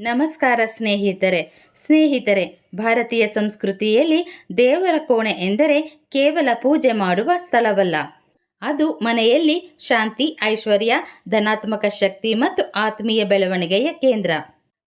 ನಮಸ್ಕಾರ ಸ್ನೇಹಿತರೆ. ಸ್ನೇಹಿತರೆ, ಭಾರತೀಯ ಸಂಸ್ಕೃತಿಯಲ್ಲಿ ದೇವರ ಕೋಣೆ ಎಂದರೆ ಕೇವಲ ಪೂಜೆ ಮಾಡುವ ಸ್ಥಳವಲ್ಲ. ಅದು ಮನೆಯಲ್ಲಿ ಶಾಂತಿ, ಐಶ್ವರ್ಯ, ಧನಾತ್ಮಕ ಶಕ್ತಿ ಮತ್ತು ಆತ್ಮೀಯ ಬೆಳವಣಿಗೆಯ ಕೇಂದ್ರ.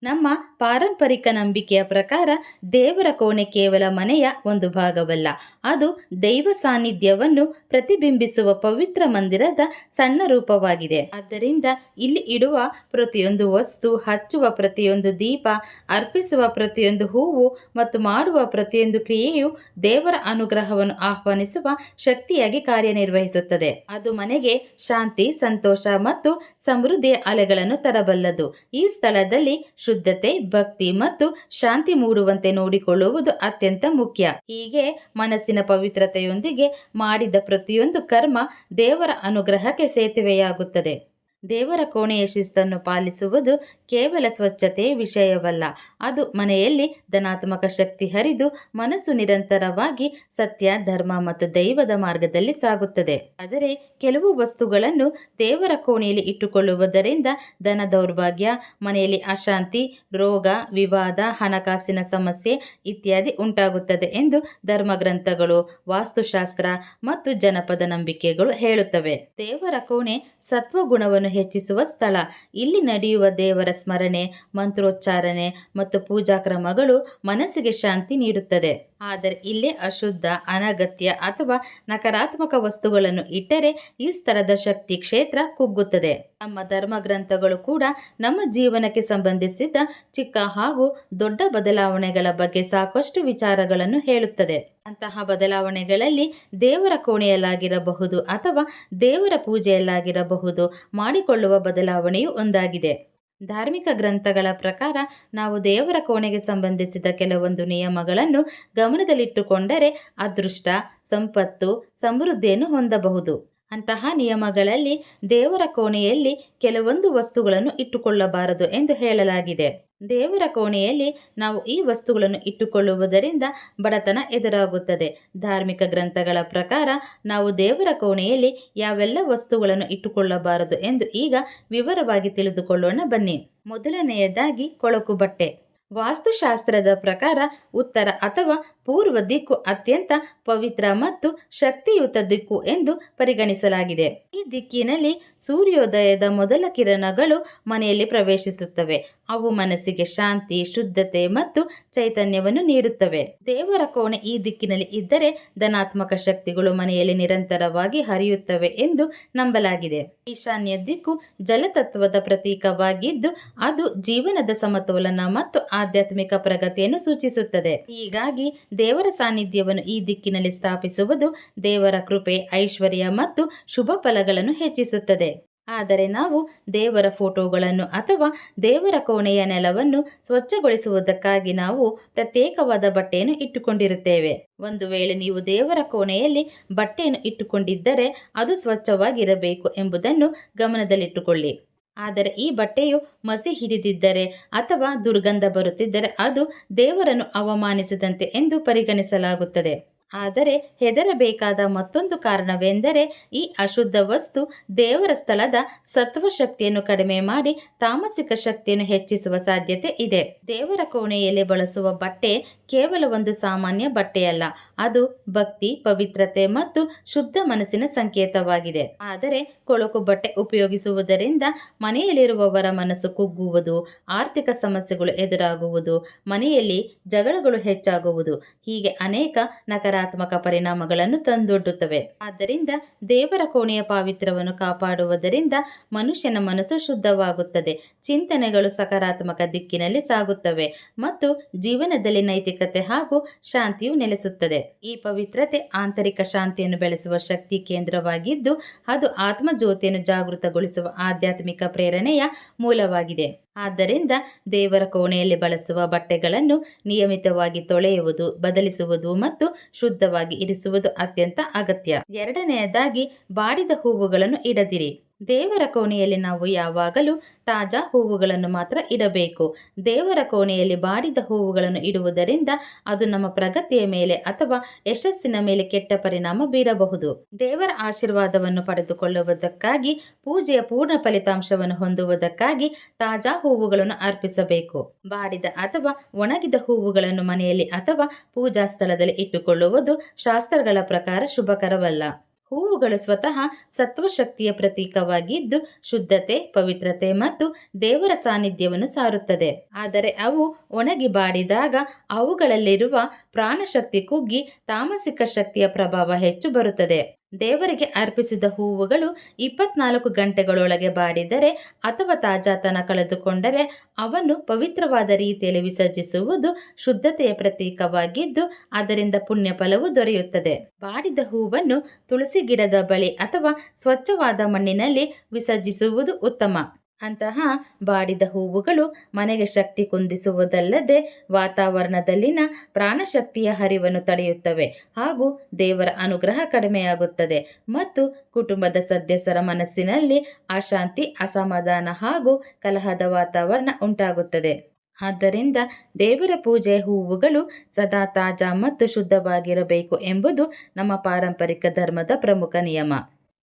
ನಮ್ಮ ಪಾರಂಪರಿಕ ನಂಬಿಕೆಯ ಪ್ರಕಾರ ದೇವರ ಕೋಣೆ ಕೇವಲ ಮನೆಯ ಒಂದು ಭಾಗವಲ್ಲ. ಅದು ದೈವ ಸಾನ್ನಿಧ್ಯವನ್ನು ಪ್ರತಿಬಿಂಬಿಸುವ ಪವಿತ್ರ ಮಂದಿರದ ಸಣ್ಣ ರೂಪವಾಗಿದೆ. ಆದ್ದರಿಂದ ಇಲ್ಲಿ ಇಡುವ ಪ್ರತಿಯೊಂದು ವಸ್ತು, ಹಚ್ಚುವ ಪ್ರತಿಯೊಂದು ದೀಪ, ಅರ್ಪಿಸುವ ಪ್ರತಿಯೊಂದು ಹೂವು ಮತ್ತು ಮಾಡುವ ಪ್ರತಿಯೊಂದು ಕ್ರಿಯೆಯು ದೇವರ ಅನುಗ್ರಹವನ್ನು ಆಹ್ವಾನಿಸುವ ಶಕ್ತಿಯಾಗಿ ಕಾರ್ಯನಿರ್ವಹಿಸುತ್ತದೆ. ಅದು ಮನೆಗೆ ಶಾಂತಿ, ಸಂತೋಷ ಮತ್ತು ಸಮೃದ್ಧಿಯ ಅಲೆಗಳನ್ನು ತರಬಲ್ಲದು. ಈ ಸ್ಥಳದಲ್ಲಿ ಶುದ್ಧತೆ, ಭಕ್ತಿ ಮತ್ತು ಶಾಂತಿ ಮೂಡುವಂತೆ ನೋಡಿಕೊಳ್ಳುವುದು ಅತ್ಯಂತ ಮುಖ್ಯ. ಹೀಗೆ ಮನಸ್ಸಿನ ಪವಿತ್ರತೆಯೊಂದಿಗೆ ಮಾಡಿದ ಪ್ರತಿಯೊಂದು ಕರ್ಮ ದೇವರ ಅನುಗ್ರಹಕ್ಕೆ ಸೇತುವೆಯಾಗುತ್ತದೆ. ದೇವರ ಕೋಣೆಯ ಶಿಸ್ತನ್ನು ಪಾಲಿಸುವುದು ಕೇವಲ ಸ್ವಚ್ಛತೆ ವಿಷಯವಲ್ಲ. ಅದು ಮನೆಯಲ್ಲಿ ಧನಾತ್ಮಕ ಶಕ್ತಿ ಹರಿದು ಮನಸ್ಸು ನಿರಂತರವಾಗಿ ಸತ್ಯ, ಧರ್ಮ ಮತ್ತು ದೈವದ ಮಾರ್ಗದಲ್ಲಿ ಸಾಗುತ್ತದೆ. ಆದರೆ ಕೆಲವು ವಸ್ತುಗಳನ್ನು ದೇವರ ಕೋಣೆಯಲ್ಲಿ ಇಟ್ಟುಕೊಳ್ಳುವುದರಿಂದ ಧನ ದೌರ್ಭಾಗ್ಯ, ಮನೆಯಲ್ಲಿ ಅಶಾಂತಿ, ರೋಗ, ವಿವಾದ, ಹಣಕಾಸಿನ ಸಮಸ್ಯೆ ಇತ್ಯಾದಿ ಉಂಟಾಗುತ್ತದೆ ಎಂದು ಧರ್ಮಗ್ರಂಥಗಳು, ವಾಸ್ತುಶಾಸ್ತ್ರ ಮತ್ತು ಜನಪದ ನಂಬಿಕೆಗಳು ಹೇಳುತ್ತವೆ. ದೇವರ ಕೋಣೆ ಸತ್ವಗುಣವನ್ನು ಹೆಚ್ಚಿಸುವ ಸ್ಥಳ. ಇಲ್ಲಿ ನಡೆಯುವ ದೇವರ ಸ್ಮರಣೆ ಮಂತ್ರೋಚ್ಚಾರಣೆ ಮತ್ತು ಪೂಜಾ ಕ್ರಮಗಳು ಮನಸ್ಸಿಗೆ ಶಾಂತಿ ನೀಡುತ್ತದೆ. ಆದರೆ ಇಲ್ಲೇ ಅಶುದ್ಧ, ಅನಗತ್ಯ ಅಥವಾ ನಕಾರಾತ್ಮಕ ವಸ್ತುಗಳನ್ನು ಇಟ್ಟರೆ ಈ ಸ್ಥಳದ ಶಕ್ತಿ ಕ್ಷೇತ್ರ ಕುಗ್ಗುತ್ತದೆ. ನಮ್ಮ ಧರ್ಮ ಗ್ರಂಥಗಳು ಕೂಡ ನಮ್ಮ ಜೀವನಕ್ಕೆ ಸಂಬಂಧಿಸಿದ ಚಿಕ್ಕ ಹಾಗೂ ದೊಡ್ಡ ಬದಲಾವಣೆಗಳ ಬಗ್ಗೆ ಸಾಕಷ್ಟು ವಿಚಾರಗಳನ್ನು ಹೇಳುತ್ತದೆ. ಅಂತಹ ಬದಲಾವಣೆಗಳಲ್ಲಿ ದೇವರ ಕೋಣೆಯಲ್ಲಾಗಿರಬಹುದು ಅಥವಾ ದೇವರ ಪೂಜೆಯಲ್ಲಾಗಿರಬಹುದು ಮಾಡಿಕೊಳ್ಳುವ ಬದಲಾವಣೆಯು ಒಂದಾಗಿದೆ. ಧಾರ್ಮಿಕ ಗ್ರಂಥಗಳ ಪ್ರಕಾರ ನಾವು ದೇವರ ಕೋಣೆಗೆ ಸಂಬಂಧಿಸಿದ ಕೆಲವೊಂದು ನಿಯಮಗಳನ್ನು ಗಮನದಲ್ಲಿಟ್ಟುಕೊಂಡರೆ ಅದೃಷ್ಟ, ಸಂಪತ್ತು, ಸಮೃದ್ಧಿಯನ್ನು ಹೊಂದಬಹುದು. ಅಂತಹ ನಿಯಮಗಳಲ್ಲಿ ದೇವರ ಕೋಣೆಯಲ್ಲಿ ಕೆಲವೊಂದು ವಸ್ತುಗಳನ್ನು ಇಟ್ಟುಕೊಳ್ಳಬಾರದು ಎಂದು ಹೇಳಲಾಗಿದೆ. ದೇವರ ಕೋಣೆಯಲ್ಲಿ ನಾವು ಈ ವಸ್ತುಗಳನ್ನು ಇಟ್ಟುಕೊಳ್ಳುವುದರಿಂದ ಬಡತನ ಎದುರಾಗುತ್ತದೆ. ಧಾರ್ಮಿಕ ಗ್ರಂಥಗಳ ಪ್ರಕಾರ ನಾವು ದೇವರ ಕೋಣೆಯಲ್ಲಿ ಯಾವೆಲ್ಲ ವಸ್ತುಗಳನ್ನು ಇಟ್ಟುಕೊಳ್ಳಬಾರದು ಎಂದು ಈಗ ವಿವರವಾಗಿ ತಿಳಿದುಕೊಳ್ಳೋಣ ಬನ್ನಿ. ಮೊದಲನೆಯದಾಗಿ ಕೊಳಕು ಬಟ್ಟೆ. ವಾಸ್ತುಶಾಸ್ತ್ರದ ಪ್ರಕಾರ ಉತ್ತರ ಅಥವಾ ಪೂರ್ವ ದಿಕ್ಕು ಅತ್ಯಂತ ಪವಿತ್ರ ಮತ್ತು ಶಕ್ತಿಯುತ ದಿಕ್ಕು ಎಂದು ಪರಿಗಣಿಸಲಾಗಿದೆ. ಈ ದಿಕ್ಕಿನಲ್ಲಿ ಸೂರ್ಯೋದಯದ ಮೊದಲ ಕಿರಣಗಳು ಮನೆಯಲ್ಲಿ ಪ್ರವೇಶಿಸುತ್ತವೆ. ಅವು ಮನಸ್ಸಿಗೆ ಶಾಂತಿ, ಶುದ್ಧತೆ ಮತ್ತು ಚೈತನ್ಯವನ್ನು ನೀಡುತ್ತವೆ. ದೇವರ ಕೋಣೆ ಈ ದಿಕ್ಕಿನಲ್ಲಿ ಇದ್ದರೆ ಧನಾತ್ಮಕ ಶಕ್ತಿಗಳು ಮನೆಯಲ್ಲಿ ನಿರಂತರವಾಗಿ ಹರಿಯುತ್ತವೆ ಎಂದು ನಂಬಲಾಗಿದೆ. ಈಶಾನ್ಯ ದಿಕ್ಕು ಜಲತತ್ವದ ಪ್ರತೀಕವಾಗಿದ್ದು, ಅದು ಜೀವನದ ಸಮತೋಲನ ಮತ್ತು ಆಧ್ಯಾತ್ಮಿಕ ಪ್ರಗತಿಯನ್ನು ಸೂಚಿಸುತ್ತದೆ. ಹೀಗಾಗಿ ದೇವರ ಸಾನ್ನಿಧ್ಯವನ್ನು ಈ ದಿಕ್ಕಿನಲ್ಲಿ ಸ್ಥಾಪಿಸುವುದು ದೇವರ ಕೃಪೆ, ಐಶ್ವರ್ಯ ಮತ್ತು ಶುಭ ಫಲಗಳನ್ನು ಹೆಚ್ಚಿಸುತ್ತದೆ. ಆದರೆ ನಾವು ದೇವರ ಫೋಟೋಗಳನ್ನು ಅಥವಾ ದೇವರ ಕೋಣೆಯ ನೆಲವನ್ನು ಸ್ವಚ್ಛಗೊಳಿಸುವುದಕ್ಕಾಗಿ ನಾವು ಪ್ರತ್ಯೇಕವಾದ ಬಟ್ಟೆಯನ್ನು ಇಟ್ಟುಕೊಂಡಿರುತ್ತೇವೆ. ಒಂದು ವೇಳೆ ನೀವು ದೇವರ ಕೋಣೆಯಲ್ಲಿ ಬಟ್ಟೆಯನ್ನು ಇಟ್ಟುಕೊಂಡಿದ್ದರೆ ಅದು ಸ್ವಚ್ಛವಾಗಿರಬೇಕು ಎಂಬುದನ್ನು ಗಮನದಲ್ಲಿಟ್ಟುಕೊಳ್ಳಿ. ಆದರೆ ಈ ಬಟ್ಟೆಯು ಮಸಿ ಹಿಡಿದಿದ್ದರೆ ಅಥವಾ ದುರ್ಗಂಧ ಬರುತ್ತಿದ್ದರೆ ಅದು ದೇವರನ್ನು ಅವಮಾನಿಸಿದಂತೆ ಎಂದು ಪರಿಗಣಿಸಲಾಗುತ್ತದೆ. ಆದರೆ ಹೆದರಬೇಕಾದ ಮತ್ತೊಂದು ಕಾರಣವೆಂದರೆ ಈ ಅಶುದ್ಧ ವಸ್ತು ದೇವರ ಸ್ಥಳದ ಸತ್ವ ಶಕ್ತಿಯನ್ನು ಕಡಿಮೆ ಮಾಡಿ ತಾಮಸಿಕ ಶಕ್ತಿಯನ್ನು ಹೆಚ್ಚಿಸುವ ಸಾಧ್ಯತೆ ಇದೆ. ದೇವರ ಕೋಣೆಯಲ್ಲಿ ಬಳಸುವ ಬಟ್ಟೆ ಕೇವಲ ಒಂದು ಸಾಮಾನ್ಯ ಬಟ್ಟೆಯಲ್ಲ ಅದು ಭಕ್ತಿ, ಪವಿತ್ರತೆ ಮತ್ತು ಶುದ್ಧ ಮನಸ್ಸಿನ ಸಂಕೇತವಾಗಿದೆ. ಆದರೆ ಕೊಳಕು ಬಟ್ಟೆ ಉಪಯೋಗಿಸುವುದರಿಂದ ಮನೆಯಲ್ಲಿರುವವರ ಮನಸ್ಸು ಕುಗ್ಗುವುದು, ಆರ್ಥಿಕ ಸಮಸ್ಯೆಗಳು ಎದುರಾಗುವುದು, ಮನೆಯಲ್ಲಿ ಜಗಳಗಳು ಹೆಚ್ಚಾಗುವುದು, ಹೀಗೆ ಅನೇಕ ನಕಾರಾತ್ಮಕ ಪರಿಣಾಮಗಳನ್ನು ತಂದೊಡ್ಡುತ್ತವೆ. ಆದ್ದರಿಂದ ದೇವರ ಕೋಣೆಯ ಪಾವಿತ್ರವನ್ನು ಕಾಪಾಡುವುದರಿಂದ ಮನುಷ್ಯನ ಮನಸ್ಸು ಶುದ್ಧವಾಗುತ್ತದೆ, ಚಿಂತನೆಗಳು ಸಕಾರಾತ್ಮಕ ದಿಕ್ಕಿನಲ್ಲಿ ಸಾಗುತ್ತವೆ ಮತ್ತು ಜೀವನದಲ್ಲಿ ನೈತಿಕತೆ ಹಾಗೂ ಶಾಂತಿಯು ನೆಲೆಸುತ್ತದೆ. ಈ ಪವಿತ್ರತೆ, ಆಂತರಿಕ ಶಾಂತಿಯನ್ನು ಬೆಳೆಸುವ ಶಕ್ತಿ ಕೇಂದ್ರವಾಗಿದ್ದು, ಅದು ಆತ್ಮಜ್ಯೋತಿಯನ್ನು ಜಾಗೃತಗೊಳಿಸುವ ಆಧ್ಯಾತ್ಮಿಕ ಪ್ರೇರಣೆಯ ಮೂಲವಾಗಿದೆ. ಆದ್ದರಿಂದ ದೇವರ ಕೋಣೆಯಲ್ಲಿ ಬಳಸುವ ಬಟ್ಟೆಗಳನ್ನು ನಿಯಮಿತವಾಗಿ ತೊಳೆಯುವುದು, ಬದಲಿಸುವುದು ಮತ್ತು ಶುದ್ಧವಾಗಿ ಇರಿಸುವುದು ಅತ್ಯಂತ ಅಗತ್ಯ. ಎರಡನೆಯದಾಗಿ, ಬಾಡಿದ ಹೂವುಗಳನ್ನು ಇಡದಿರಿ. ದೇವರ ಕೋಣೆಯಲ್ಲಿ ನಾವು ಯಾವಾಗಲೂ ತಾಜಾ ಹೂವುಗಳನ್ನು ಮಾತ್ರ ಇಡಬೇಕು. ದೇವರ ಕೋಣೆಯಲ್ಲಿ ಬಾಡಿದ ಹೂವುಗಳನ್ನು ಇಡುವುದರಿಂದ ಅದು ನಮ್ಮ ಪ್ರಗತಿಯ ಮೇಲೆ ಅಥವಾ ಯಶಸ್ಸಿನ ಮೇಲೆ ಕೆಟ್ಟ ಪರಿಣಾಮ ಬೀರಬಹುದು. ದೇವರ ಆಶೀರ್ವಾದವನ್ನು ಪಡೆದುಕೊಳ್ಳುವುದಕ್ಕಾಗಿ, ಪೂಜೆಯ ಪೂರ್ಣ ಫಲಿತಾಂಶವನ್ನು ಹೊಂದುವುದಕ್ಕಾಗಿ ತಾಜಾ ಹೂವುಗಳನ್ನು ಅರ್ಪಿಸಬೇಕು. ಬಾಡಿದ ಅಥವಾ ಒಣಗಿದ ಹೂವುಗಳನ್ನು ಮನೆಯಲ್ಲಿ ಅಥವಾ ಪೂಜಾ ಸ್ಥಳದಲ್ಲಿ ಇಟ್ಟುಕೊಳ್ಳುವುದು ಶಾಸ್ತ್ರಗಳ ಪ್ರಕಾರ ಶುಭಕರವಲ್ಲ. ಹೂವುಗಳು ಸ್ವತಃ ಸತ್ವಶಕ್ತಿಯ ಪ್ರತೀಕವಾಗಿದ್ದು ಶುದ್ಧತೆ, ಪವಿತ್ರತೆ ಮತ್ತು ದೇವರ ಸಾನ್ನಿಧ್ಯವನ್ನು ಸಾರುತ್ತದೆ. ಆದರೆ ಅವು ಒಣಗಿ ಬಾಡಿದಾಗ ಅವುಗಳಲ್ಲಿರುವ ಪ್ರಾಣಶಕ್ತಿ ಕುಗ್ಗಿ ತಾಮಸಿಕ ಶಕ್ತಿಯ ಪ್ರಭಾವ ಹೆಚ್ಚು ಬರುತ್ತದೆ. ದೇವರಿಗೆ ಅರ್ಪಿಸಿದ ಹೂವುಗಳು ಇಪ್ಪತ್ನಾಲ್ಕು ಗಂಟೆಗಳೊಳಗೆ ಬಾಡಿದರೆ ಅಥವಾ ತಾಜಾತನ ಕಳೆದುಕೊಂಡರೆ ಅವನ್ನು ಪವಿತ್ರವಾದ ರೀತಿಯಲ್ಲಿ ವಿಸರ್ಜಿಸುವುದು ಶುದ್ಧತೆಯ ಪ್ರತೀಕವಾಗಿದ್ದು, ಅದರಿಂದ ಪುಣ್ಯ ಫಲವು ದೊರೆಯುತ್ತದೆ. ಬಾಡಿದ ಹೂವನ್ನು ತುಳಸಿ ಗಿಡದ ಬಳಿ ಅಥವಾ ಸ್ವಚ್ಛವಾದ ಮಣ್ಣಿನಲ್ಲಿ ವಿಸರ್ಜಿಸುವುದು ಉತ್ತಮ. ಅಂತಹ ಬಾಡಿದ ಹೂವುಗಳು ಮನೆಗೆ ಶಕ್ತಿ ಕುಂದಿಸುವುದಲ್ಲದೆ ವಾತಾವರಣದಲ್ಲಿನ ಪ್ರಾಣಶಕ್ತಿಯ ಹರಿವನ್ನು ತಡೆಯುತ್ತವೆ ಹಾಗೂ ದೇವರ ಅನುಗ್ರಹ ಕಡಿಮೆಯಾಗುತ್ತದೆ. ಮತ್ತು ಕುಟುಂಬದ ಸದಸ್ಯರ ಮನಸ್ಸಿನಲ್ಲಿ ಅಶಾಂತಿ, ಅಸಮಾಧಾನ ಹಾಗೂ ಕಲಹದ ವಾತಾವರಣ ಉಂಟಾಗುತ್ತದೆ. ಆದ್ದರಿಂದ ದೇವರ ಪೂಜೆ ಹೂವುಗಳು ಸದಾ ತಾಜಾ ಮತ್ತು ಶುದ್ಧವಾಗಿರಬೇಕು ಎಂಬುದು ನಮ್ಮ ಪಾರಂಪರಿಕ ಧರ್ಮದ ಪ್ರಮುಖ ನಿಯಮ.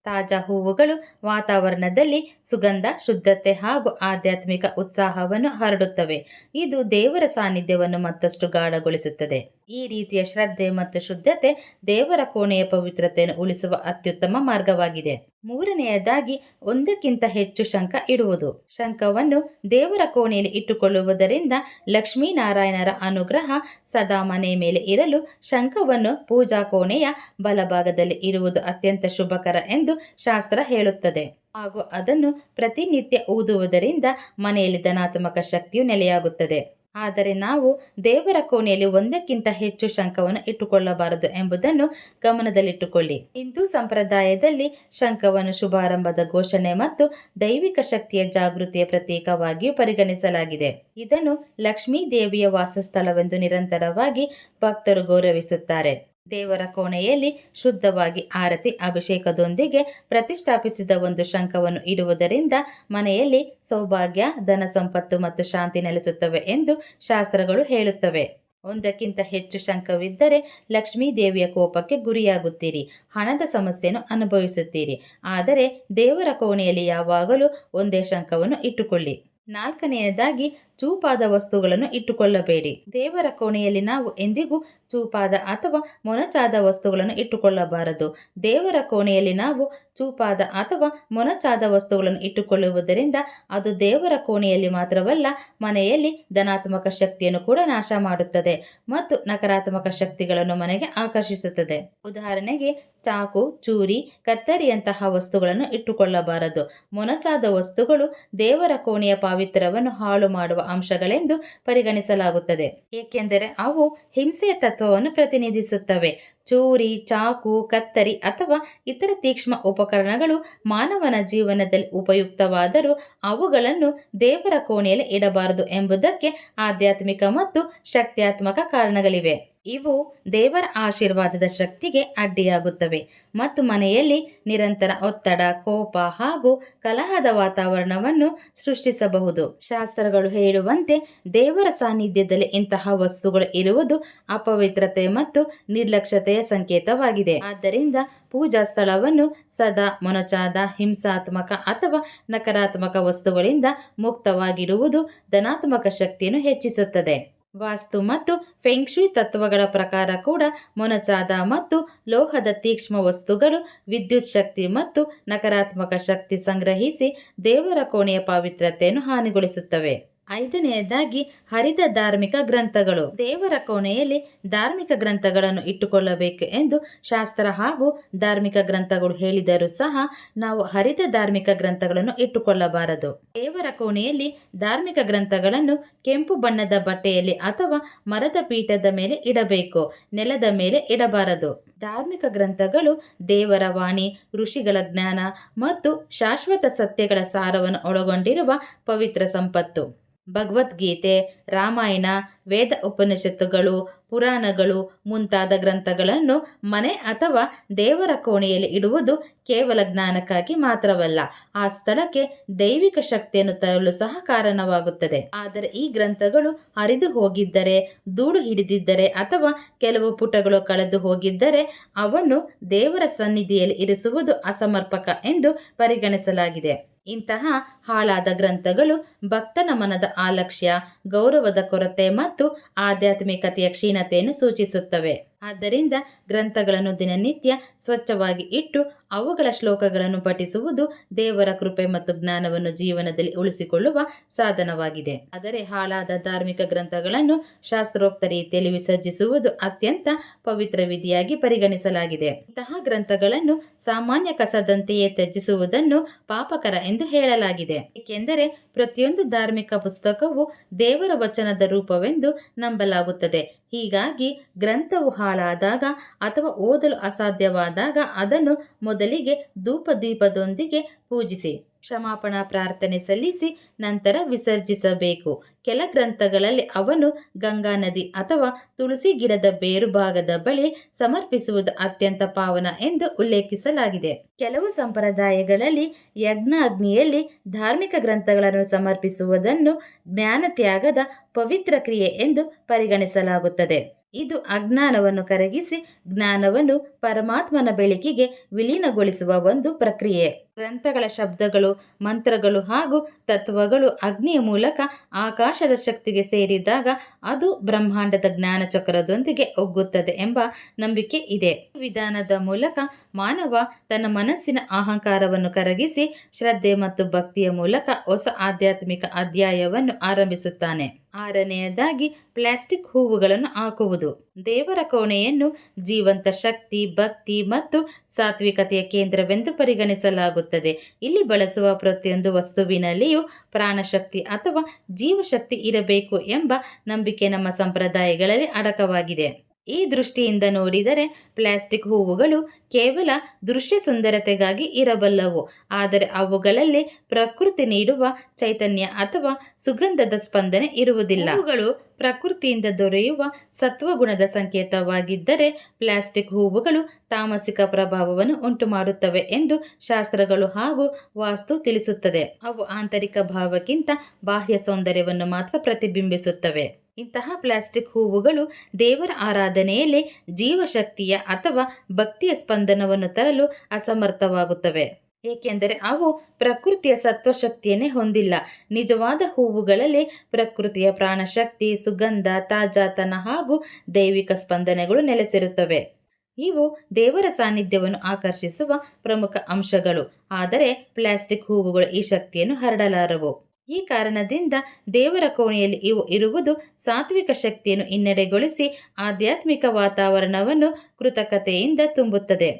ತಾಜಾ ಹೂವುಗಳು ವಾತಾವರಣದಲ್ಲಿ ಸುಗಂಧ ಶುದ್ಧತೆ ಹಾಗೂ ಆಧ್ಯಾತ್ಮಿಕ ಉತ್ಸಾಹವನ್ನು ಹರಡುತ್ತವೆ. ಇದು ದೇವರ ಸಾನ್ನಿಧ್ಯವನ್ನು ಮತ್ತಷ್ಟು ಗಾಢಗೊಳಿಸುತ್ತದೆ. ಈ ರೀತಿಯ ಶ್ರದ್ಧೆ ಮತ್ತು ಶುದ್ಧತೆ ದೇವರ ಕೋಣೆಯ ಪವಿತ್ರತೆಯನ್ನು ಉಳಿಸುವ ಅತ್ಯುತ್ತಮ ಮಾರ್ಗವಾಗಿದೆ. ಮೂರನೆಯದಾಗಿ, ಒಂದಕ್ಕಿಂತ ಹೆಚ್ಚು ಶಂಖ ಇಡುವುದು. ಶಂಖವನ್ನು ದೇವರ ಕೋಣೆಯಲ್ಲಿ ಇಟ್ಟುಕೊಳ್ಳುವುದರಿಂದ ಲಕ್ಷ್ಮೀನಾರಾಯಣರ ಅನುಗ್ರಹ ಸದಾ ಮನೆ ಮೇಲೆ ಇರಲು ಶಂಖವನ್ನು ಪೂಜಾ ಕೋಣೆಯ ಬಲಭಾಗದಲ್ಲಿ ಇಡುವುದು ಅತ್ಯಂತ ಶುಭಕರ ಎಂದು ಶಾಸ್ತ್ರ ಹೇಳುತ್ತದೆ. ಹಾಗೂ ಅದನ್ನು ಪ್ರತಿನಿತ್ಯ ಊದುವುದರಿಂದ ಮನೆಯಲ್ಲಿ ಧನಾತ್ಮಕ ಶಕ್ತಿಯು ನೆಲೆಯಾಗುತ್ತದೆ. ಆದರೆ ನಾವು ದೇವರ ಕೋಣೆಯಲ್ಲಿ ಒಂದಕ್ಕಿಂತ ಹೆಚ್ಚು ಶಂಖವನ್ನು ಇಟ್ಟುಕೊಳ್ಳಬಾರದು ಎಂಬುದನ್ನು ಗಮನದಲ್ಲಿಟ್ಟುಕೊಳ್ಳಿ. ಹಿಂದೂ ಸಂಪ್ರದಾಯದಲ್ಲಿ ಶಂಖವನ್ನು ಶುಭಾರಂಭದ ಘೋಷಣೆ ಮತ್ತು ದೈವಿಕ ಶಕ್ತಿಯ ಜಾಗೃತಿಯ ಪ್ರತೀಕವಾಗಿಯೂ ಪರಿಗಣಿಸಲಾಗಿದೆ. ಇದನ್ನು ಲಕ್ಷ್ಮೀ ದೇವಿಯ ವಾಸಸ್ಥಳವೆಂದು ನಿರಂತರವಾಗಿ ಭಕ್ತರು ಗೌರವಿಸುತ್ತಾರೆ. ದೇವರ ಕೋಣೆಯಲ್ಲಿ ಶುದ್ಧವಾಗಿ ಆರತಿ ಅಭಿಷೇಕದೊಂದಿಗೆ ಪ್ರತಿಷ್ಠಾಪಿಸಿದ ಒಂದು ಶಂಖವನ್ನು ಇಡುವುದರಿಂದ ಮನೆಯಲ್ಲಿ ಸೌಭಾಗ್ಯ, ಧನ ಸಂಪತ್ತು ಮತ್ತು ಶಾಂತಿ ನೆಲೆಸುತ್ತವೆ ಎಂದು ಶಾಸ್ತ್ರಗಳು ಹೇಳುತ್ತವೆ. ಒಂದಕ್ಕಿಂತ ಹೆಚ್ಚು ಶಂಕವಿದ್ದರೆ ಲಕ್ಷ್ಮೀ ದೇವಿಯ ಕೋಪಕ್ಕೆ ಗುರಿಯಾಗುತ್ತೀರಿ, ಹಣದ ಸಮಸ್ಯೆಯನ್ನು ಅನುಭವಿಸುತ್ತೀರಿ. ಆದರೆ ದೇವರ ಕೋಣೆಯಲ್ಲಿ ಯಾವಾಗಲೂ ಒಂದೇ ಶಂಖವನ್ನು ಇಟ್ಟುಕೊಳ್ಳಿ. ನಾಲ್ಕನೆಯದಾಗಿ ಚೂಪಾದ ವಸ್ತುಗಳನ್ನು ಇಟ್ಟುಕೊಳ್ಳಬೇಡಿ. ದೇವರ ಕೋಣೆಯಲ್ಲಿ ನಾವು ಎಂದಿಗೂ ಚೂಪಾದ ಅಥವಾ ಮೊನಚಾದ ವಸ್ತುಗಳನ್ನು ಇಟ್ಟುಕೊಳ್ಳಬಾರದು. ದೇವರ ಕೋಣೆಯಲ್ಲಿ ನಾವು ಚೂಪಾದ ಅಥವಾ ಮೊನಚಾದ ವಸ್ತುಗಳನ್ನು ಇಟ್ಟುಕೊಳ್ಳುವುದರಿಂದ ಅದು ದೇವರ ಕೋಣೆಯಲ್ಲಿ ಮಾತ್ರವಲ್ಲ, ಮನೆಯಲ್ಲಿ ಧನಾತ್ಮಕ ಶಕ್ತಿಯನ್ನು ಕೂಡ ನಾಶ ಮಾಡುತ್ತದೆ ಮತ್ತು ನಕಾರಾತ್ಮಕ ಶಕ್ತಿಗಳನ್ನು ಮನೆಗೆ ಆಕರ್ಷಿಸುತ್ತದೆ. ಉದಾಹರಣೆಗೆ, ಚಾಕು, ಚೂರಿ, ಕತ್ತರಿಯಂತಹ ವಸ್ತುಗಳನ್ನು ಇಟ್ಟುಕೊಳ್ಳಬಾರದು. ಮೊನಚಾದ ವಸ್ತುಗಳು ದೇವರ ಕೋಣೆಯ ಪಾವಿತ್ರ್ಯವನ್ನು ಹಾಳು ಮಾಡುವ ಅಂಶಗಳೆಂದು ಪರಿಗಣಿಸಲಾಗುತ್ತದೆ. ಏಕೆಂದರೆ ಅವು ಹಿಂಸೆಯ ತತ್ವವನ್ನು ಪ್ರತಿನಿಧಿಸುತ್ತವೆ. ಚೂರಿ, ಚಾಕು, ಕತ್ತರಿ ಅಥವಾ ಇತರ ತೀಕ್ಷ್ಣ ಉಪಕರಣಗಳು ಮಾನವನ ಜೀವನದಲ್ಲಿ ಉಪಯುಕ್ತವಾದರೂ ಅವುಗಳನ್ನು ದೇವರ ಕೋಣೆಯಲ್ಲಿ ಇಡಬಾರದು ಎಂಬುದಕ್ಕೆ ಆಧ್ಯಾತ್ಮಿಕ ಮತ್ತು ಶಕ್ತ್ಯಾತ್ಮಕ ಕಾರಣಗಳಿವೆ. ಇವು ದೇವರ ಆಶೀರ್ವಾದದ ಶಕ್ತಿಗೆ ಅಡ್ಡಿಯಾಗುತ್ತವೆ ಮತ್ತು ಮನೆಯಲ್ಲಿ ನಿರಂತರ ಒತ್ತಡ, ಕೋಪ ಹಾಗೂ ಕಲಹದ ವಾತಾವರಣವನ್ನು ಸೃಷ್ಟಿಸಬಹುದು. ಶಾಸ್ತ್ರಗಳು ಹೇಳುವಂತೆ ದೇವರ ಸಾನ್ನಿಧ್ಯದಲ್ಲಿ ಇಂತಹ ವಸ್ತುಗಳು ಇರುವುದು ಅಪವಿತ್ರತೆ ಮತ್ತು ನಿರ್ಲಕ್ಷ್ಯತೆಯ ಸಂಕೇತವಾಗಿದೆ. ಆದ್ದರಿಂದ ಪೂಜಾ ಸ್ಥಳವನ್ನು ಸದಾ ಮೊನಚಾದ, ಹಿಂಸಾತ್ಮಕ ಅಥವಾ ನಕಾರಾತ್ಮಕ ವಸ್ತುಗಳಿಂದ ಮುಕ್ತವಾಗಿರುವುದು ಧನಾತ್ಮಕ ಶಕ್ತಿಯನ್ನು ಹೆಚ್ಚಿಸುತ್ತದೆ. ವಾಸ್ತು ಮತ್ತು ಫೆಂಕ್ಷಿ ತತ್ವಗಳ ಪ್ರಕಾರ ಕೂಡ ಮೊನಚಾದ ಮತ್ತು ಲೋಹದ ತೀಕ್ಷ್ಣ ವಸ್ತುಗಳು, ವಿದ್ಯುತ್ ಶಕ್ತಿ ಮತ್ತು ನಕಾರಾತ್ಮಕ ಶಕ್ತಿ ಸಂಗ್ರಹಿಸಿ ದೇವರ ಕೋಣೆಯ ಪಾವಿತ್ರ್ಯತೆಯನ್ನು ಹಾನಿಗೊಳಿಸುತ್ತವೆ. ಐದನೆಯದಾಗಿ ಹರಿದ ಧಾರ್ಮಿಕ ಗ್ರಂಥಗಳು. ದೇವರ ಕೋಣೆಯಲ್ಲಿ ಧಾರ್ಮಿಕ ಗ್ರಂಥಗಳನ್ನು ಇಟ್ಟುಕೊಳ್ಳಬೇಕು ಎಂದು ಶಾಸ್ತ್ರ ಹಾಗೂ ಧಾರ್ಮಿಕ ಗ್ರಂಥಗಳು ಹೇಳಿದರೂ ಸಹ ನಾವು ಹರಿದ ಧಾರ್ಮಿಕ ಗ್ರಂಥಗಳನ್ನು ಇಟ್ಟುಕೊಳ್ಳಬಾರದು. ದೇವರ ಕೋಣೆಯಲ್ಲಿ ಧಾರ್ಮಿಕ ಗ್ರಂಥಗಳನ್ನು ಕೆಂಪು ಬಣ್ಣದ ಬಟ್ಟೆಯಲ್ಲಿ ಅಥವಾ ಮರದ ಪೀಠದ ಮೇಲೆ ಇಡಬೇಕು, ನೆಲದ ಮೇಲೆ ಇಡಬಾರದು. ಧಾರ್ಮಿಕ ಗ್ರಂಥಗಳು ದೇವರ ವಾಣಿ, ಋಷಿಗಳ ಜ್ಞಾನ ಮತ್ತು ಶಾಶ್ವತ ಸತ್ಯಗಳ ಸಾರವನ್ನು ಒಳಗೊಂಡಿರುವ ಪವಿತ್ರ ಸಂಪತ್ತು. ಭಗವದ್ಗೀತೆ, ರಾಮಾಯಣ, ವೇದ ಉಪನಿಷತ್ತುಗಳು, ಪುರಾಣಗಳು ಮುಂತಾದ ಗ್ರಂಥಗಳನ್ನು ಮನೆ ಅಥವಾ ದೇವರ ಕೋಣೆಯಲ್ಲಿ ಇಡುವುದು ಕೇವಲ ಜ್ಞಾನಕ್ಕಾಗಿ ಮಾತ್ರವಲ್ಲ, ಆ ಸ್ಥಳಕ್ಕೆ ದೈವಿಕ ಶಕ್ತಿಯನ್ನು ತರಲು ಸಹ ಕಾರಣವಾಗುತ್ತದೆ. ಆದರೆ ಈ ಗ್ರಂಥಗಳು ಹರಿದು ಹೋಗಿದ್ದರೆ ದೂಡು ಹಿಡಿದಿದ್ದರೆ ಅಥವಾ ಕೆಲವು ಪುಟಗಳು ಕಳೆದು ಹೋಗಿದ್ದರೆ, ಅವನ್ನು ದೇವರ ಸನ್ನಿಧಿಯಲ್ಲಿ ಇರಿಸುವುದು ಅಸಮರ್ಪಕ ಎಂದು ಪರಿಗಣಿಸಲಾಗಿದೆ. ಇಂತಹ ಹಾಳಾದ ಗ್ರಂಥಗಳು ಭಕ್ತನ ಮನದ ಆಲಕ್ಷ್ಯ ಗೌರವದ ಕೊರತೆ ಮತ್ತು ಆಧ್ಯಾತ್ಮಿಕತೆಯ ಕ್ಷೀಣತೆಯನ್ನು ಸೂಚಿಸುತ್ತವೆ. ಆದ್ದರಿಂದ ಗ್ರಂಥಗಳನ್ನು ದಿನನಿತ್ಯ ಸ್ವಚ್ಛವಾಗಿ ಇಟ್ಟು ಅವುಗಳ ಶ್ಲೋಕಗಳನ್ನು ಪಠಿಸುವುದು ದೇವರ ಕೃಪೆ ಮತ್ತು ಜ್ಞಾನವನ್ನು ಜೀವನದಲ್ಲಿ ಉಳಿಸಿಕೊಳ್ಳುವ ಸಾಧನವಾಗಿದೆ. ಆದರೆ ಹಾಳಾದ ಧಾರ್ಮಿಕ ಗ್ರಂಥಗಳನ್ನು ಶಾಸ್ತ್ರೋಕ್ತ ರೀತಿಯಲ್ಲಿ ವಿಸರ್ಜಿಸುವುದು ಅತ್ಯಂತ ಪವಿತ್ರ ವಿಧಿಯಾಗಿ ಪರಿಗಣಿಸಲಾಗಿದೆ. ಇಂತಹ ಗ್ರಂಥಗಳನ್ನು ಸಾಮಾನ್ಯ ಕಸದಂತೆಯೇ ತ್ಯಜಿಸುವುದನ್ನು ಪಾಪಕರ ಎಂದು ಹೇಳಲಾಗಿದೆ. ಏಕೆಂದರೆ ಪ್ರತಿಯೊಂದು ಧಾರ್ಮಿಕ ಪುಸ್ತಕವು ದೇವರ ವಚನದ ರೂಪವೆಂದು ನಂಬಲಾಗುತ್ತದೆ. ಹೀಗಾಗಿ ಗ್ರಂಥವು ಹಾಳಾದಾಗ ಅಥವಾ ಓದಲು ಅಸಾಧ್ಯವಾದಾಗ ಅದನ್ನು ಮೊದಲಿಗೆ ಧೂಪದೀಪದೊಂದಿಗೆ ಪೂಜಿಸಿ. ಕ್ಷಮಾಪಣಾ, ಪ್ರಾರ್ಥನೆ ಸಲ್ಲಿಸಿ ನಂತರ ವಿಸರ್ಜಿಸಬೇಕು. ಕೆಲ ಗ್ರಂಥಗಳಲ್ಲಿ ಅವನು ಗಂಗಾ ನದಿ ಅಥವಾ ತುಳಸಿ ಗಿಡದ ಬೇರು ಭಾಗದ ಬಳಿ ಸಮರ್ಪಿಸುವುದು ಅತ್ಯಂತ ಪಾವನ ಎಂದು ಉಲ್ಲೇಖಿಸಲಾಗಿದೆ. ಕೆಲವು ಸಂಪ್ರದಾಯಗಳಲ್ಲಿ ಯಜ್ಞ ಅಗ್ನಿಯಲ್ಲಿ ಧಾರ್ಮಿಕ ಗ್ರಂಥಗಳನ್ನು ಸಮರ್ಪಿಸುವುದನ್ನು ಜ್ಞಾನ ತ್ಯಾಗದ ಪವಿತ್ರ ಕ್ರಿಯೆ ಎಂದು ಪರಿಗಣಿಸಲಾಗುತ್ತದೆ. ಇದು ಅಜ್ಞಾನವನ್ನು ಕರಗಿಸಿ ಜ್ಞಾನವನ್ನು ಪರಮಾತ್ಮನ ಬೆಳಕಿಗೆ ವಿಲೀನಗೊಳಿಸುವ ಒಂದು ಪ್ರಕ್ರಿಯೆ. ಗ್ರಂಥಗಳ ಶಬ್ದಗಳು, ಮಂತ್ರಗಳು ಹಾಗೂ ತತ್ವಗಳು ಅಗ್ನಿಯ ಮೂಲಕ ಆಕಾಶದ ಶಕ್ತಿಗೆ ಸೇರಿದಾಗ ಅದು ಬ್ರಹ್ಮಾಂಡದ ಜ್ಞಾನ ಚಕ್ರದೊಂದಿಗೆ ಒಗ್ಗುತ್ತದೆ ಎಂಬ ನಂಬಿಕೆ ಇದೆ. ವಿಧಾನದ ಮೂಲಕ ಮಾನವ ತನ್ನ ಮನಸ್ಸಿನ ಅಹಂಕಾರವನ್ನು ಕರಗಿಸಿ ಶ್ರದ್ಧೆ ಮತ್ತು ಭಕ್ತಿಯ ಮೂಲಕ ಹೊಸ ಆಧ್ಯಾತ್ಮಿಕ ಅಧ್ಯಾಯವನ್ನು ಆರಂಭಿಸುತ್ತಾನೆ. ಆರನೆಯದಾಗಿ ಪ್ಲಾಸ್ಟಿಕ್ ಹೂವುಗಳನ್ನು ಹಾಕುವುದು. ದೇವರ ಕೋಣೆಯನ್ನು ಜೀವಂತ ಶಕ್ತಿ, ಭಕ್ತಿ ಮತ್ತು ಸಾತ್ವಿಕತೆಯ ಕೇಂದ್ರವೆಂದು ಪರಿಗಣಿಸಲಾಗುತ್ತದೆ. ಇಲ್ಲಿ ಬಳಸುವ ಪ್ರತಿಯೊಂದು ವಸ್ತುವಿನಲ್ಲಿಯೂ ಪ್ರಾಣಶಕ್ತಿ ಅಥವಾ ಜೀವಶಕ್ತಿ ಇರಬೇಕು ಎಂಬ ನಂಬಿಕೆ ನಮ್ಮ ಸಂಪ್ರದಾಯಗಳಲ್ಲಿ ಅಡಕವಾಗಿದೆ. ಈ ದೃಷ್ಟಿಯಿಂದ ನೋಡಿದರೆ ಪ್ಲಾಸ್ಟಿಕ್ ಹೂವುಗಳು ಕೇವಲ ದೃಶ್ಯ ಸುಂದರತೆಗಾಗಿ ಇರಬಲ್ಲವು. ಆದರೆ ಅವುಗಳಲ್ಲಿ ಪ್ರಕೃತಿ ನೀಡುವ ಚೈತನ್ಯ ಅಥವಾ ಸುಗಂಧದ ಸ್ಪಂದನೆ ಇರುವುದಿಲ್ಲ. ಹೂವುಗಳು ಪ್ರಕೃತಿಯಿಂದ ದೊರೆಯುವ ಸತ್ವಗುಣದ ಸಂಕೇತವಾಗಿದ್ದರೆ ಪ್ಲಾಸ್ಟಿಕ್ ಹೂವುಗಳು ತಾಮಸಿಕ ಪ್ರಭಾವವನ್ನು ಉಂಟುಮಾಡುತ್ತವೆ ಎಂದು ಶಾಸ್ತ್ರಗಳು ಹಾಗೂ ವಾಸ್ತು ತಿಳಿಸುತ್ತದೆ. ಅವು ಆಂತರಿಕ ಭಾವಕ್ಕಿಂತ ಬಾಹ್ಯ ಸೌಂದರ್ಯವನ್ನು ಮಾತ್ರ ಪ್ರತಿಬಿಂಬಿಸುತ್ತವೆ. ಇಂತಹ ಪ್ಲಾಸ್ಟಿಕ್ ಹೂವುಗಳು ದೇವರ ಆರಾಧನೆಯಲ್ಲಿ ಜೀವಶಕ್ತಿಯ ಅಥವಾ ಭಕ್ತಿಯ ಸ್ಪಂದನವನ್ನು ತರಲು ಅಸಮರ್ಥವಾಗುತ್ತವೆ. ಏಕೆಂದರೆ ಅವು ಪ್ರಕೃತಿಯ ಸತ್ವಶಕ್ತಿಯನ್ನೇ ಹೊಂದಿಲ್ಲ. ನಿಜವಾದ ಹೂವುಗಳಲ್ಲಿ ಪ್ರಕೃತಿಯ ಪ್ರಾಣಶಕ್ತಿ, ಸುಗಂಧ ತಾಜಾತನ ಹಾಗೂ ದೈವಿಕ ಸ್ಪಂದನೆಗಳು ನೆಲೆಸಿರುತ್ತವೆ. ಇವು ದೇವರ ಸಾನ್ನಿಧ್ಯವನ್ನು ಆಕರ್ಷಿಸುವ ಪ್ರಮುಖ ಅಂಶಗಳು. ಆದರೆ ಪ್ಲಾಸ್ಟಿಕ್ ಹೂವುಗಳು ಈ ಶಕ್ತಿಯನ್ನು ಹರಡಲಾರವು. ಈ ಕಾರಣದಿಂದ ದೇವರ ಕೋಣೆಯಲ್ಲಿ ಇವು ಇರುವುದು ಸಾತ್ವಿಕ ಶಕ್ತಿಯನ್ನು ಹಿನ್ನಡೆಗೊಳಿಸಿ ಆಧ್ಯಾತ್ಮಿಕ ವಾತಾವರಣವನ್ನು ಕೃತಕತೆಯಿಂದ ತುಂಬುತ್ತದೆ.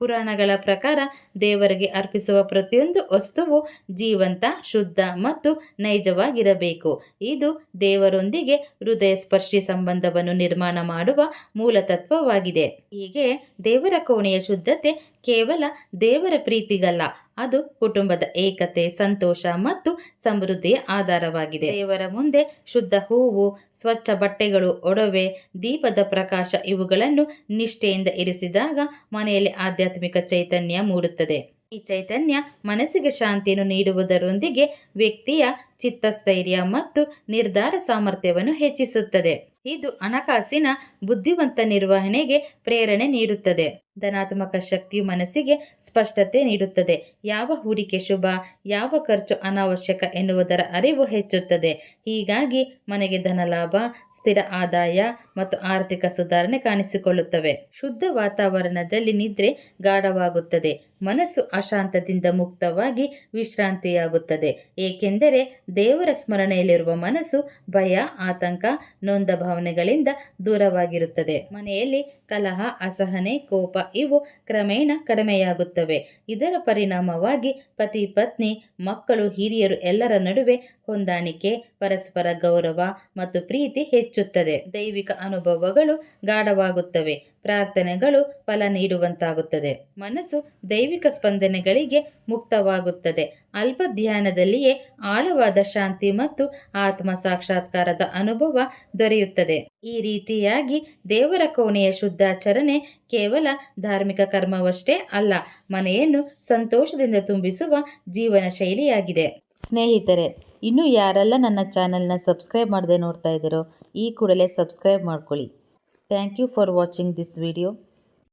ಪುರಾಣಗಳ ಪ್ರಕಾರ ದೇವರಿಗೆ ಅರ್ಪಿಸುವ ಪ್ರತಿಯೊಂದು ವಸ್ತುವು ಜೀವಂತ, ಶುದ್ಧ ಮತ್ತು ನೈಜವಾಗಿರಬೇಕು. ಇದು ದೇವರೊಂದಿಗೆ ಹೃದಯ ಸ್ಪರ್ಶಿ ಸಂಬಂಧವನ್ನು ನಿರ್ಮಾಣ ಮಾಡುವ ಮೂಲತತ್ವವಾಗಿದೆ ಹೀಗೆ ದೇವರ ಕೋಣೆಯ ಶುದ್ಧತೆ ಕೇವಲ ದೇವರ ಪ್ರೀತಿಗಲ್ಲ ಅದು ಕುಟುಂಬದ ಏಕತೆ, ಸಂತೋಷ ಮತ್ತು ಸಮೃದ್ಧಿಯ ಆಧಾರವಾಗಿದೆ. ದೇವರ ಮುಂದೆ ಶುದ್ಧ ಹೂವು, ಸ್ವಚ್ಛ ಬಟ್ಟೆಗಳು, ಒಡವೆ, ದೀಪದ ಪ್ರಕಾಶ ಇವುಗಳನ್ನು ನಿಷ್ಠೆಯಿಂದ ಇರಿಸಿದಾಗ ಮನೆಯಲ್ಲಿ ಆಧ್ಯಾತ್ಮಿಕ ಚೈತನ್ಯ ಮೂಡುತ್ತದೆ. ಈ ಚೈತನ್ಯ ಮನಸ್ಸಿಗೆ ಶಾಂತಿಯನ್ನು ನೀಡುವುದರೊಂದಿಗೆ ವ್ಯಕ್ತಿಯ ಚಿತ್ತಸ್ಥೈರ್ಯ ಮತ್ತು ನಿರ್ಧಾರ ಸಾಮರ್ಥ್ಯವನ್ನು ಹೆಚ್ಚಿಸುತ್ತದೆ. ಇದು ಹಣಕಾಸಿನ ಬುದ್ಧಿವಂತ ನಿರ್ವಹಣೆಗೆ ಪ್ರೇರಣೆ ನೀಡುತ್ತದೆ. ಧನಾತ್ಮಕ ಶಕ್ತಿಯು ಮನಸ್ಸಿಗೆ ಸ್ಪಷ್ಟತೆ ನೀಡುತ್ತದೆ. ಯಾವ ಹೂಡಿಕೆ ಶುಭ, ಯಾವ ಖರ್ಚು ಅನಾವಶ್ಯಕ ಎನ್ನುವುದರ ಅರಿವು ಹೆಚ್ಚುತ್ತದೆ. ಹೀಗಾಗಿ ಮನೆಗೆ ಧನಲಾಭ ಸ್ಥಿರ ಆದಾಯ ಮತ್ತು ಆರ್ಥಿಕ ಸುಧಾರಣೆ ಕಾಣಿಸಿಕೊಳ್ಳುತ್ತವೆ. ಶುದ್ಧ ವಾತಾವರಣದಲ್ಲಿ ನಿದ್ರೆ ಗಾಢವಾಗುತ್ತದೆ. ಮನಸ್ಸು ಅಶಾಂತದಿಂದ ಮುಕ್ತವಾಗಿ ವಿಶ್ರಾಂತಿಯಾಗುತ್ತದೆ. ಏಕೆಂದರೆ ದೇವರ ಸ್ಮರಣೆಯಲ್ಲಿರುವ ಮನಸ್ಸು ಭಯ, ಆತಂಕ, ನೊಂದ ಭಾವನೆಗಳಿಂದ ದೂರವಾಗಿರುತ್ತದೆ ಮನೆಯಲ್ಲಿ ಕಲಹ, ಅಸಹನೆ, ಕೋಪ ಇವು ಕ್ರಮೇಣ ಕಡಿಮೆಯಾಗುತ್ತವೆ. ಇದರ ಪರಿಣಾಮವಾಗಿ ಪತಿ ಪತ್ನಿ, ಮಕ್ಕಳು, ಹಿರಿಯರು ಎಲ್ಲರ ನಡುವೆ ಹೊಂದಾಣಿಕೆ, ಪರಸ್ಪರ ಗೌರವ ಮತ್ತು ಪ್ರೀತಿ ಹೆಚ್ಚುತ್ತದೆ. ದೈವಿಕ ಅನುಭವಗಳು ಗಾಢವಾಗುತ್ತವೆ. ಪ್ರಾರ್ಥನೆಗಳು ಫಲ ನೀಡುವಂತಾಗುತ್ತದೆ. ಮನಸ್ಸು ದೈವಿಕ ಸ್ಪಂದನೆಗಳಿಗೆ ಮುಕ್ತವಾಗುತ್ತದೆ. ಅಲ್ಪ ಧ್ಯಾನದಲ್ಲಿಯೇ ಆಳವಾದ ಶಾಂತಿ ಮತ್ತು ಆತ್ಮ ಸಾಕ್ಷಾತ್ಕಾರದ ಅನುಭವ ದೊರೆಯುತ್ತದೆ. ಈ ರೀತಿಯಾಗಿ ದೇವರ ಕೋಣೆಯ ಶುದ್ಧಾಚರಣೆ ಕೇವಲ ಧಾರ್ಮಿಕ ಕರ್ಮವಷ್ಟೇ ಅಲ್ಲ, ಮನೆಯನ್ನು ಸಂತೋಷದಿಂದ ತುಂಬಿಸುವ ಜೀವನ ಶೈಲಿಯಾಗಿದೆ. ಸ್ನೇಹಿತರೆ, ಇನ್ನೂ ಯಾರೆಲ್ಲ ನನ್ನ ಚಾನೆಲ್ನ ಸಬ್ಸ್ಕ್ರೈಬ್ ಮಾಡದೆ ನೋಡ್ತಾ ಇದ್ದಾರೋ, ಈ ಕೂಡಲೇ ಸಬ್ಸ್ಕ್ರೈಬ್ ಮಾಡ್ಕೊಳ್ಳಿ. Thank you for watching this video.